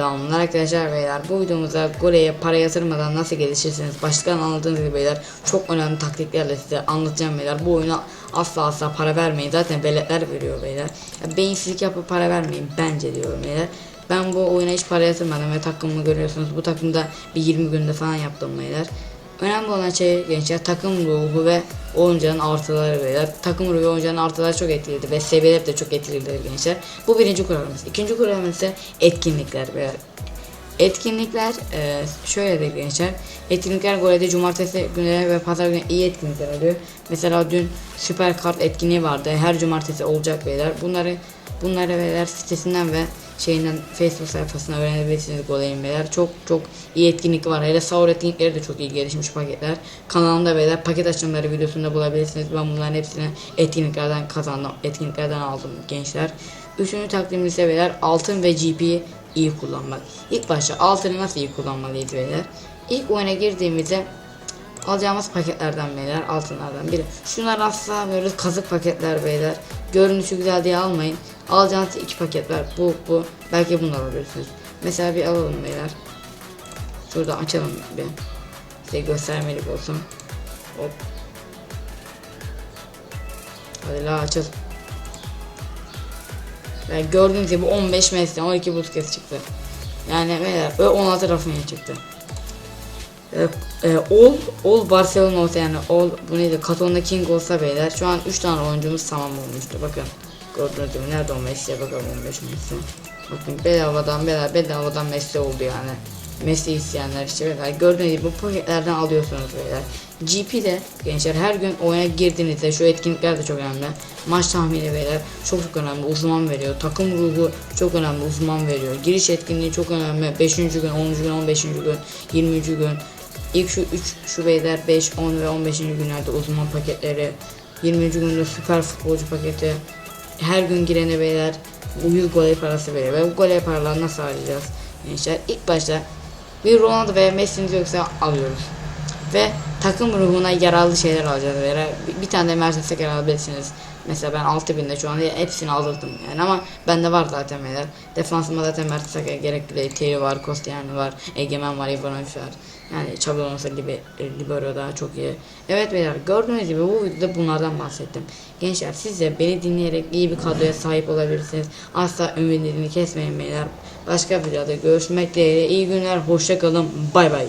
arkadaşlar beyler bu videomuzda goleye para yatırmadan nasıl gelişirsiniz? Başlıktan anladığınız gibi beyler çok önemli taktiklerle size anlatacağım beyler. Bu oyuna asla asla para vermeyin. Zaten veletler veriyor beyler. Ya, beyinsizlik yapıp para vermeyin bence diyorum beyler. Ben bu oyuna hiç para yatırmadım ve takımımı görüyorsunuz. Bu takımda bir 20 günde falan yaptım beyler Önemli olan şey gençler takım ruhu ve oyuncunun artıları beyler. Takım ruhu ve oyuncunun artıları çok etkilidir ve seviyeler de çok etkilidir gençler. Bu birinci kuralımız. İkinci kuralımız ise etkinlikler beyler. Etkinlikler e, şöyle de gençler. Etkinlikler golede cumartesi günleri ve pazar günü iyi etkinlikler oluyor. Mesela dün süper kart etkinliği vardı. Her cumartesi olacak beyler. Bunları bunları beyler sitesinden ve şeyinden Facebook sayfasına öğrenebilirsiniz Golay'ın beyler. Çok çok iyi etkinlik var. Hele sahur etkinlikleri de çok iyi gelişmiş paketler. Kanalımda beyler paket açılımları videosunda bulabilirsiniz. Ben bunların hepsini etkinliklerden kazandım. Etkinliklerden aldım gençler. Üçüncü taktiğimiz ise beyler altın ve GP'yi iyi kullanmak. İlk başta altını nasıl iyi kullanmalıyız beyler? İlk oyuna girdiğimizde alacağımız paketlerden beyler altınlardan biri. Şunlar asla böyle kazık paketler beyler. Görünüşü güzel diye almayın. Alacağınız iki paket var. Bu bu. Belki bunlar alıyorsunuz. Mesela bir alalım beyler. Şurada açalım bir. Size göstermelik olsun. Hop. Hadi la açalım. Yani gördüğünüz gibi 15 Messi 12 Busquets çıktı. Yani beyler ve 16 Rafinha çıktı. E, e, All, All Barcelona olsa yani All bu neydi Katon'da King olsa beyler şu an 3 tane oyuncumuz tamam olmuştu bakın. Gördüğünüz gibi nerede o Messi'ye bakalım 15 Messi. Bakın bedavadan bedava bedavadan Messi oldu yani. Messi isteyenler işte beyler gördüğünüz gibi bu paketlerden alıyorsunuz beyler. GP de gençler her gün oyuna girdiğinizde şu etkinlikler de çok önemli. Maç tahmini beyler çok çok önemli uzman veriyor. Takım ruhu çok önemli uzman veriyor. Giriş etkinliği çok önemli. 5. gün, 10. gün, 15. gün, 20. gün. İlk şu 3 şu beyler 5, 10 ve 15. günlerde uzman paketleri. 20. günde süper futbolcu paketi. Her gün girene beyler 100 gol parası veriyor. Ve bu gol paraları nasıl harcayacağız? Gençler ilk başta bir Ronaldo veya Messi'niz yoksa alıyoruz. Ve takım ruhuna yararlı şeyler alacağız. Böyle bir, tane de Mercedes'e gel alabilirsiniz. Mesela ben 6000'de şu an hepsini alırdım yani ama bende var zaten beyler. Defansıma zaten Mertens'e gerek değil. Terry var, Kostiani var, Egemen var, Ivanovic var. Yani Çabalonsa gibi Libero daha çok iyi. Evet beyler gördüğünüz gibi bu videoda bunlardan bahsettim. Gençler siz de beni dinleyerek iyi bir kadroya sahip olabilirsiniz. Asla ümidini kesmeyin beyler. Başka videoda görüşmek dileğiyle. İyi günler, hoşça kalın. Bay bay.